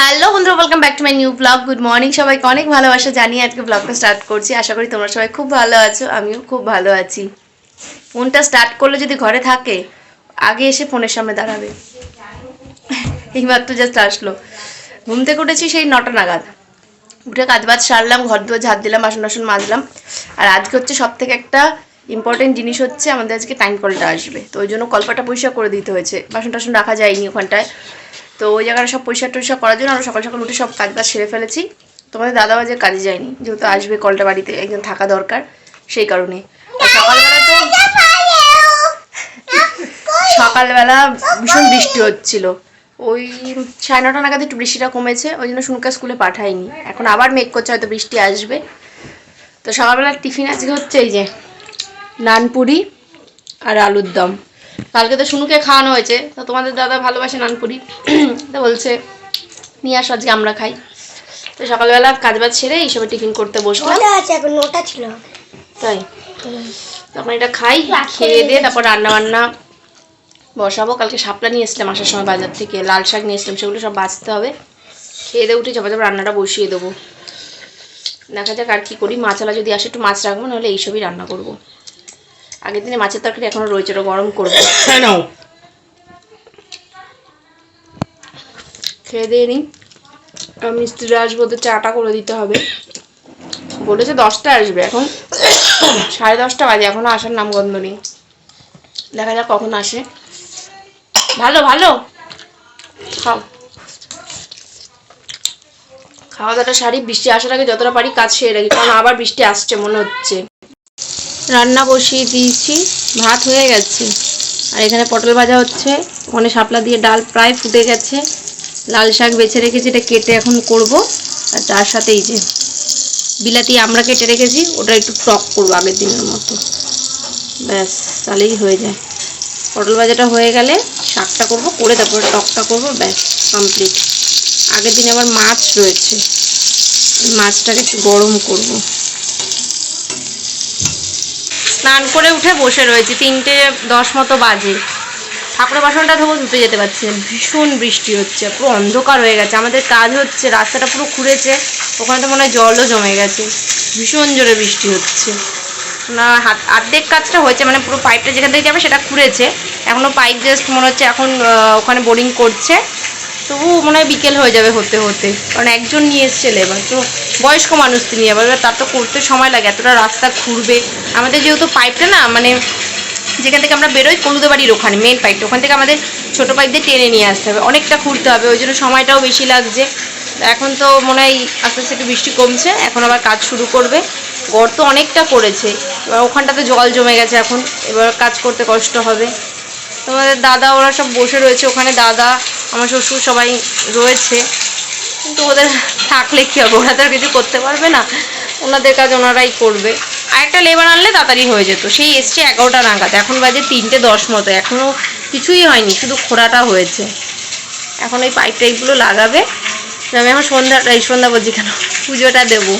Hello বন্ধুরা welcome back to my new blog good morning সবাইকে অনেক ভালোবাসা জানিয়ে আজকে ব্লগটা স্টার্ট করছি। আশা করি তোমরা সবাই খুব ভালো আছো, আমিও খুব ভালো আছি। ফোনটা স্টার্ট করলে যদি ঘরে থাকে, আগে এসে ফোনের সামনে দাঁড়াবে। এইমাত্র জাস্ট আসলো। ঘুম থেকে উঠেছি সেই নটা নাগাদ। উঠে কাজ বাজ সারলাম, ঘর দুয়ার ঝাড় দিলাম, বাসন টাসন মাজলাম। আর আজকে হচ্ছে সব থেকে একটা ইম্পর্টেন্ট জিনিস হচ্ছে আমাদের আজকে টাইম কলটা আসবে। তো ওই জন্য কলপাটা পরিষ্কার করে দিতে হয়েছে। বাসন টাসন রাখা যায়নি ওখানটায়। তো ওই জায়গাটা সব পরিষ্কার টরিষ্কার করার জন্য আমরা সকাল সকাল উঠে সব কাজ সেরে ফেলেছি। তোমাদের দাদাও আজকে কাজে যায়নি, যেহেতু আসবে কলটা বাড়িতে, একজন থাকা দরকার, সেই কারণে। সকালবেলা সকালবেলা ভীষণ বৃষ্টি হচ্ছিল। ওই সাড়ে নটা নাগাদ একটু বৃষ্টিটা কমেছে, ওই জন্য শুনকা স্কুলে পাঠাইনি এখন আবার মেঘ করছে, হয়তো বৃষ্টি আসবে। তো সকালবেলা টিফিন আজকে হচ্ছে এই যে, নানপুরি আর আলুর দম। কালকে তো শুনুকে খাওয়ানো হয়েছে। তো তোমাদের দাদা ভালোবাসে নানপুরি। তো বলছে নিয়ে আসো আজকে আমরা খাই। তো সকালবেলা কাজ বাজ ছেড়ে এইসবে টিফিন করতে বসলাম। এখন ওটা ছিল। তাই। তখন এটা খাই খেয়ে দিয়ে তারপর রান্না বান্না বসাবো। কালকে শাপলা নিয়ে এসলাম আসার সময় বাজার থেকে লাল শাক নিয়ে এসলাম সেগুলো সব বাঁচতে হবে। খেয়ে দিয়ে উঠে চাপা চাপা রান্নাটা বসিয়ে দেবো। দেখা যাক আর কি করি। মাছালা যদি আসে একটু মাছ রাখব নাহলে এইসবই রান্না করব। আগের দিনে মাছের তরকারি এখনও রয়েছে ওটা গরম করব। খেয়ে দিয়ে নিই। মিস্ত্রিরা আসব ওদের চাটা করে দিতে হবে। বলেছে দশটা আসবে এখন। সাড়ে দশটা বাজে এখনও আসার নামগন্ধ নেই। দেখা যাক কখন আসে। ভালো ভালো। খাও। খাওয়া দাওয়াটা সারি বৃষ্টি আসার আগে যতটা পারি কাজ সেরে রাখি কারণ আবার বৃষ্টি আসছে মনে হচ্ছে। রান্না বসিয়ে দিয়েছি, ভাত হয়ে গেছে। আর এখানে পটল ভাজা হচ্ছে, ওখানে শাপলা দিয়ে ডাল প্রায় ফুটে গেছে। লাল শাক বেছে রেখেছি, এটা কেটে এখন করব। আর তার সাথে এই যে বিলাতি আমরা কেটে রেখেছি, ওটা একটু টক করব আগের দিনের মতো। ব্যাস, তাহলেই হয়ে যায়। পটল ভাজাটা হয়ে গেলে শাকটা করব, করে তারপরে টকটা করব, ব্যাস কমপ্লিট আগের দিন আবার মাছ রয়েছে মাছটাকে একটু গরম করব। স্নান করে উঠে বসে রয়েছে, তিনটে দশ মতো বাজে। ঠাকুরের বাসনটা ধোবো, ধুতে যেতে পারছি না। ভীষণ বৃষ্টি হচ্ছে, পুরো অন্ধকার হয়ে গেছে। আমাদের কাজ হচ্ছে, রাস্তাটা পুরো খুঁড়েছে, ওখানে তো মনে হয় জলও জমে গেছে। ভীষণ জোরে বৃষ্টি হচ্ছে। না, হাত অর্ধেক কাজটা হয়েছে মানে পুরো পাইপটা যেখান থেকে যাবে সেটা খুঁড়েছে। এখনও পাইপ জাস্ট মনে হচ্ছে এখন ওখানে বোরিং করছে। তবু মনে হয় বিকেল হয়ে যাবে হতে হতে। কারণ একজন নিয়ে এসছে লেবার তো বয়স্ক মানুষ তিনি। এবার এবার তার তো করতে সময় লাগে, এতটা রাস্তা খুঁড়বে আমাদের যেহেতু পাইপটা না মানে যেখান থেকে আমরা বেরোই কলুদে বাড়ির ওখানে মেন পাইপটা ওখান থেকে আমাদের ছোটো পাইপ দিয়ে টেনে নিয়ে আসতে হবে। অনেকটা খুঁড়তে হবে, ওই জন্য সময়টাও বেশি লাগছে। এখন তো মনে হয় আস্তে আস্তে একটু বৃষ্টি কমছে, এখন আবার কাজ শুরু করবে। গড় তো অনেকটা করেছে, এবার ওখানটাতে জল জমে গেছে এখন, এবার কাজ করতে কষ্ট হবে। তোমাদের দাদা, ওরা সব বসে রয়েছে ওখানে, দাদা আমার শ্বশুর সবাই রয়েছে, কিন্তু ওদের থাকলে কী হবে? ওরা তো আর কিছু করতে পারবে না। ওনাদের কাজ ওনারাই করবে। আর একটা লেবার আনলে তাড়াতাড়ি হয়ে যেত। সেই এসছে এগারোটা নাগাদ। এখন বাজে তিনটে দশ মতো। এখনও কিছুই হয়নি। শুধু খোড়াটা হয়েছে। এখন ওই পাইপ টাইপগুলো লাগাবে। আমি এখন সন্ধ্যাটা এই সন্ধ্যা বলছি কেন? পুজোটা দেবো।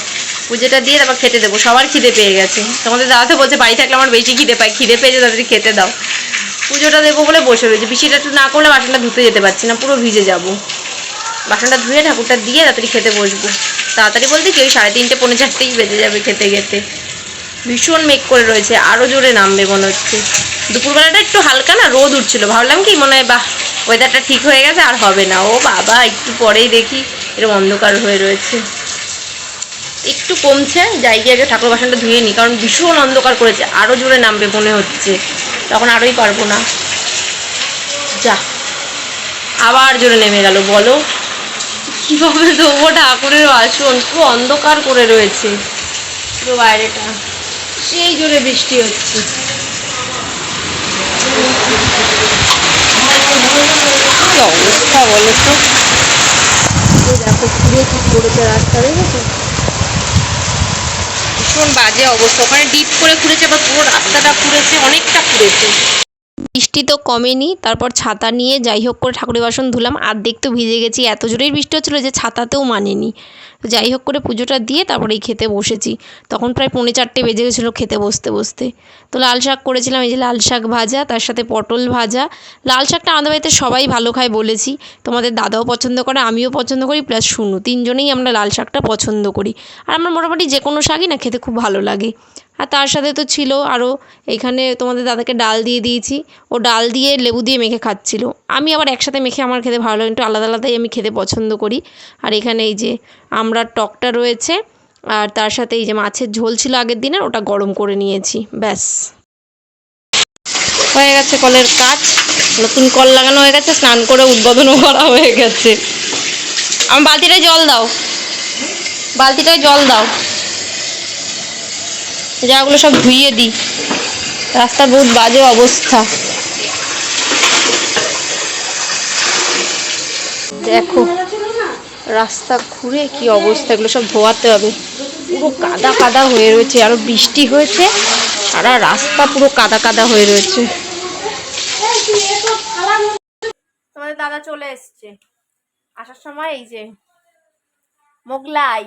পুজোটা দিয়ে তারপর খেতে দেবো। সবার খিদে পেয়ে গেছে। তোমাদের দাদা তো বলছে বাড়ি থাকলে আমার বেশি খিদে পায়। খিদে পেয়েছে তাদের খেতে দাও। পুজোটা দেবো বলে বসে রয়েছে। বৃষ্টিটা একটু না করলে বাসনটা ধুতে যেতে পারছি না, পুরো ভিজে যাব। বাসনটা ধুয়ে ঠাকুরটা দিয়ে তাড়াতাড়ি খেতে বসবো। তাড়াতাড়ি বলতে কি, ওই সাড়ে তিনটে, পৌনে চারটেই বেজে যাবে খেতে খেতে। ভীষণ মেঘ করে রয়েছে আরও জোরে নামবে মনে হচ্ছে। দুপুরবেলাটা একটু হালকা না, রোদ উঠছিল। ভাবলাম কি, মনে হয় বাহ ওয়েদারটা ঠিক হয়ে গেছে, আর হবে না। ও বাবা, একটু পরেই দেখি, এরকম অন্ধকার হয়ে রয়েছে। একটু কমছে, যাই গিয়ে আগে ঠাকুর বাসনটা ধুয়ে নিই কারণ ভীষণ অন্ধকার করেছে আরও জোরে নামবে মনে হচ্ছে। তখন আরোই পারব না। যা। আবার জোরে নেমে গেল বলো। কীভাবে দেবো ঠাকুরের বাসন খুব অন্ধকার করে রয়েছে। পুরো বাইরেটা। সেই জোরে বৃষ্টি হচ্ছে। অবস্থা বলো তো? দেখো পুরো কি করেছে রাস্তা দেখেছ? ভীষণ বাজে অবস্থা। ওখানে ডিপ করে খুঁড়েছে বা পুরো রাস্তাটা খুঁড়েছে। অনেকটা খুঁড়েছে। বৃষ্টি তো কমেনি, তারপর ছাতা নিয়ে যাই হোক করে ঠাকুরের বাসন ধুলাম। আর্ধেক তো ভিজে গেছি, এত জোরেই বৃষ্টি হচ্ছিল যে ছাতাতেও মানেনি। তো যাই হোক করে পুজোটা দিয়ে তারপরে এই খেতে বসেছি। তখন প্রায় পৌনে চারটে বেজে গেছিল খেতে বসতে বসতে। তো লাল শাক করেছিলাম, এই যে লাল শাক ভাজা, তার সাথে পটল ভাজা। লাল শাকটা আমাদের বাড়িতে সবাই ভালো খায় বলেছি। তোমাদের দাদাও পছন্দ করে, আমিও পছন্দ করি, প্লাস শুনু তিনজনেই আমরা লাল শাকটা পছন্দ করি। আর আমার মোটামুটি যে কোনো শাকই না খেতে খুব ভালো লাগে। আর তার সাথে তো ছিল আরও এখানে তোমাদের দাদাকে ডাল দিয়ে দিয়েছি। ও ডাল দিয়ে লেবু দিয়ে মেখে খাচ্ছিল। আমি আবার একসাথে মেখে আমার খেতে ভালো লাগে, একটু আলাদা আলাদাই আমি খেতে পছন্দ করি। আর এখানে এই যে আমড়ার টকটা রয়েছে, আর তার সাথে এই যে মাছের ঝোল ছিল আগের দিনের, ওটা গরম করে নিয়েছি, ব্যাস। হয়ে গেছে কলের কাজ। নতুন কল লাগানো হয়ে গেছে, স্নান করে উদ্বোধনও করা হয়ে গেছে। আমার বালতিটায় জল দাও। বালতিটায় জল দাও। জায়গাগুলো সব ধুইয়ে দিই। রাস্তার বহুত বাজে অবস্থা। দেখো, রাস্তা ঘুরে কি অবস্থা, এগুলো সব ধোয়াতে হবে। পুরো কাদা কাদা হয়ে রয়েছে, আরও বৃষ্টি হয়েছে, সারা রাস্তা পুরো কাদা কাদা হয়ে রয়েছে। তোমাদের দাদা চলে এসছে। আসার সময় এই যে মোগলাই।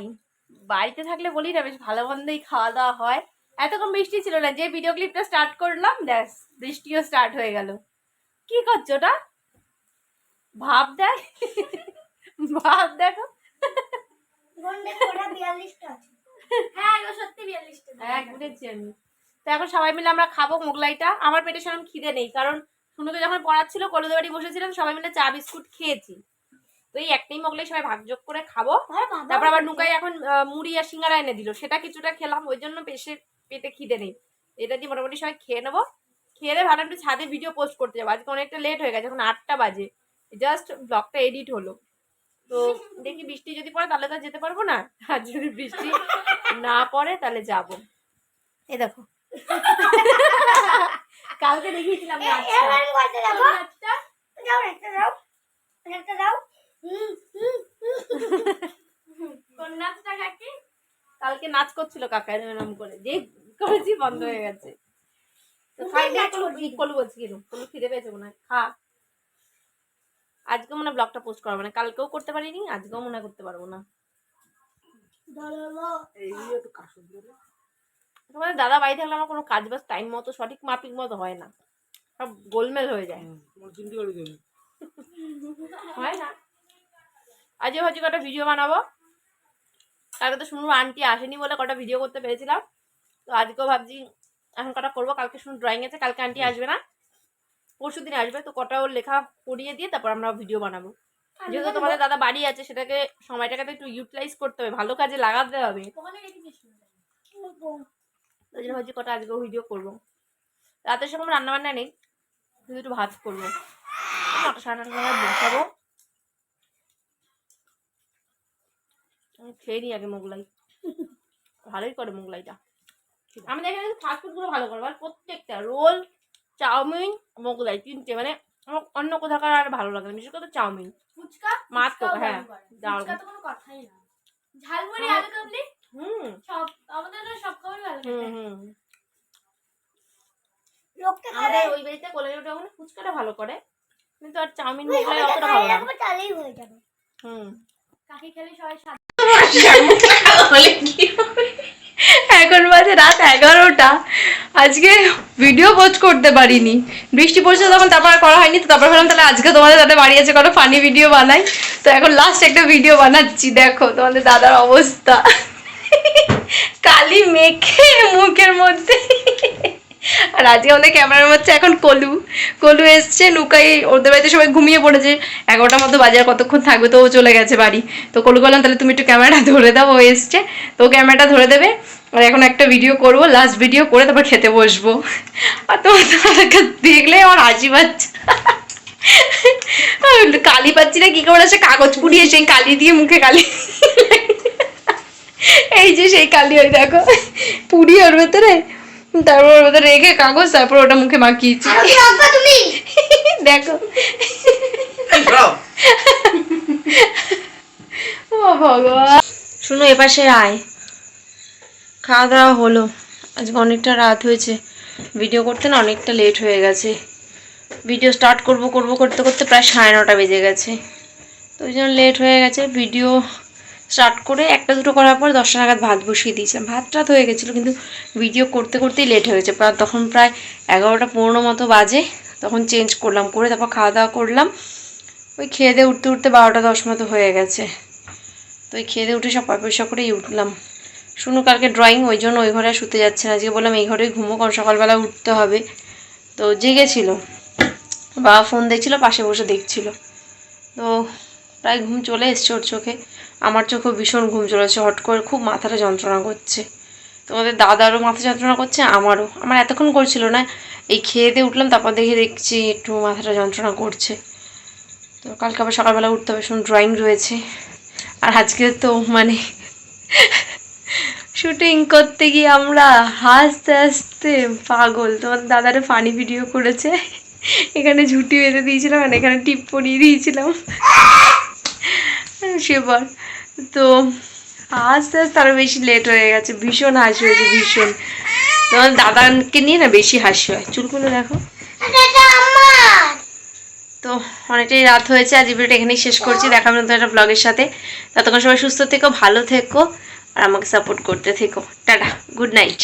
বাড়িতে থাকলে বলি না, বেশ ভালো মন্দই খাওয়া দাওয়া হয়। এতক্ষণ বৃষ্টি ছিল না যে ভিডিও ক্লিপটা স্টার্ট করলাম ব্যাস বৃষ্টিও স্টার্ট হয়ে গেল। কি করছ ওটা? ভাব দেখ। ভাব দেখো। হ্যাঁ তো এখন সবাই মিলে আমরা খাব মোগলাইটা। আমার পেটে সেরকম খিদে নেই কারণ শুনুকে যখন পড়াচ্ছিল কলেজে বাড়ি বসেছিলাম সবাই মিলে চা বিস্কুট খেয়েছি। তো এই একটাই মোগলাই সবাই ভাগযোগ করে খাব। তারপর আবার নুকাই এখন মুড়ি আর সিঙ্গারা এনে দিল। সেটা কিছুটা খেলাম ওই জন্য পেশে পেটে খিদে নেই। এটা দিয়ে মোটামুটি সবাই খেয়ে নেব। খেয়ে দিয়ে ভালো একটু ছাদে ভিডিও পোস্ট করতে যাব। আজকে অনেকটা লেট হয়ে গেছে এখন আটটা বাজে। জাস্ট ব্লগটা এডিট হলো। তো দেখি বৃষ্টি যদি পড়ে তাহলে তো যেতে পারব না। আর যদি বৃষ্টি না পড়ে তাহলে যাব। এ দেখো। কালকে দেখিয়েছিলাম কালকে নাচ করছিল কাকা এরকম করে। যে করেছি বন্ধ হয়ে গেছে। তো খাই দিয়ে কলু কলু বলছি কেন কলু খিদে পেয়েছে মনে হয়? খা। আজকে মনে হয় ব্লগটা পোস্ট করব না। কালকেও করতে পারিনি আজকেও মনে হয় করতে পারব না। তোমাদের দাদা বাড়ি থাকলে আমার কোনো কাজ বাজ টাইম মতো সঠিক মাপিক মতো হয় না। সব গোলমেল হয়ে যায়। হয় না। আজও ভাবছি কটা ভিডিও বানাবো। কালকে তো শুনুন আন্টি আসেনি বলে কটা ভিডিও করতে পেরেছিলাম। তো আজকেও ভাবছি এখন কটা করব? কালকে শুনুন ড্রয়িং আছে কালকে আন্টি আসবে না। পরশু দিন আসবে তো কটা ওর লেখা পড়িয়ে দিয়ে তারপর আমরা ভিডিও বানাবো। যেহেতু তোমাদের দাদা বাড়ি আছে সেটাকে সময়টাকে তো একটু ইউটিলাইজ করতে হবে ভালো কাজে লাগাতে হবে। ওই জন্য ভাবছি কটা আজকেও ভিডিও করব। রাতের সেরকম রান্না বান্না নেই শুধু একটু ভাত করব। নটা সাড়ে নটা বসাবো। খেয়ে নিই আগে মোগলাই। ভালোই করে মোগলাইটা। আমাদের এখানে ফাস্টফুডগুলো ভালো করে আর প্রত্যেকটা রোল চাউমিন মোগলাই তিনটে মানে আমার অন্য কোথাকার আর ভালো লাগে না বিশেষ করে চাউমিন। ফুচকা? হ্যাঁ, দারুণ। ফুচকা তো কোনো কথাই না। ঝালমুড়ি হ্যাঁ। আলু কাবলি? হুম। সব আমাদের তো সব খাবার ভালো হুম খেতে। হুম। লোককে আমাদের ওই বাড়িতে কলেজে ওটা ওখানে ফুচকাটা ভালো করে কিন্তু আর চাউমিন মোগলাই অতটা ভালো লাগে না। তাহলেই হয়ে যাবে। হুম। কাকি খেলে সবাই স্বাদ বলে কি হবে? এখন বাজে রাত এগারোটা। আজকে ভিডিও পোস্ট করতে পারিনি। বৃষ্টি পড়ছে তখন তারপর করা হয়নি, তো তারপর ভাবলাম তাহলে আজকে তোমাদের দাদা বাড়ি আছে কোনো ফানি ভিডিও বানাই। তো এখন লাস্ট একটা ভিডিও বানাচ্ছি, দেখো তোমাদের দাদার অবস্থা। কালি মেখে মুখের মধ্যে। আর আজকে আমাদের ক্যামেরার মধ্যে এখন কলু। কলু এসছে লুকাই ওদের বাড়িতে সবাই ঘুমিয়ে পড়েছে। এগারোটার মতো বাজার কতক্ষণ থাকবে তো ও চলে গেছে বাড়ি। তো কলু বললাম, তাহলে তুমি একটু ক্যামেরাটা ধরে দাও, ও এসছে। তো ক্যামেরাটা ধরে দেবে। আর এখন একটা ভিডিও করব লাস্ট ভিডিও করে তারপর খেতে বসবো। আর তোমার দাদাকে দেখলে আমার হাসি পাচ্ছে। কালি পাচ্ছি না কি করে সে কাগজ পুড়িয়ে সেই কালি দিয়ে মুখে কালি। এই যে সেই কালি ওই দেখো পুড়িয়ে ওর ভেতরে। তারপর ওর ভেতরে রেখে কাগজ তারপর ওটা মুখে মাখিয়েছি। তুমি? দেখো। ও ভগবান। শুনো এপাশে আয়। খাওয়া দাওয়া হলো। আজকে অনেকটা রাত হয়েছে। ভিডিও করতে না অনেকটা লেট হয়ে গেছে। ভিডিও স্টার্ট করব করব, করতে করতে প্রায় সাড়ে নটা বেজে গেছে। তো ওই জন্য লেট হয়ে গেছে। ভিডিও স্টার্ট করে একটা দুটো করার পর দশটা নাগাদ ভাত বসিয়ে দিয়েছিলাম। ভাত টাত হয়ে গেছিল, কিন্তু ভিডিও করতে, করতেই লেট হয়ে গেছে। প্রায় তখন প্রায় এগারোটা পনেরো মতো বাজে। তখন চেঞ্জ করলাম, করে তারপর খাওয়া দাওয়া করলাম। ওই খেয়ে দিয়ে উঠতে উঠতে বারোটা দশ মতো হয়ে গেছে। তো ওই খেয়ে দিয়ে উঠে সব পয়সা করেই উঠলাম। শুনু কালকে ড্রয়িং ওই জন্য ওই ঘরে শুতে যাচ্ছে না। আজকে বললাম, এই ঘরেই ঘুমো, কারণ সকালবেলা উঠতে হবে। তো জেগেছিল। বাবা ফোন দেখছিল, পাশে বসে দেখছিল। তো প্রায় ঘুম চলে এসছে ওর চোখে। আমার চোখেও ভীষণ ঘুম চলেছে হট করে খুব মাথাটা যন্ত্রণা করছে। তোমাদের দাদারও মাথা যন্ত্রণা করছে, আমারও। আমার এতক্ষণ করছিল না, এই খেয়ে দিয়ে উঠলাম, তারপর দেখে দেখছি একটু মাথাটা যন্ত্রণা করছে। তো কালকে আবার সকালবেলা উঠতে হবে শুন ড্রয়িং রয়েছে। আর আজকে তো মানে শুটিং করতে গিয়ে আমরা হাসতে হাসতে পাগল। তোমার দাদারা ফানি ভিডিও করেছে। এখানে ঝুটি বেঁধে দিয়েছিলাম আর এখানে টিপ পরিয়ে দিয়েছিলাম। সেবার তো আস্তে আস্তে আরও বেশি লেট হয়ে গেছে। ভীষণ হাসি হয়েছে, ভীষণ। তোমার দাদাকে নিয়ে না বেশি হাসি হয়। চুলগুলো দেখো। তো অনেকটাই রাত হয়েছে। আজ ভিডিওটা এখানেই শেষ করছি। দেখা হবে একটা ব্লগের সাথে। ততক্ষণ সবাই সুস্থ থেকো, ভালো থেকো। আর আমাকে সাপোর্ট করতে থেকো। Tata good night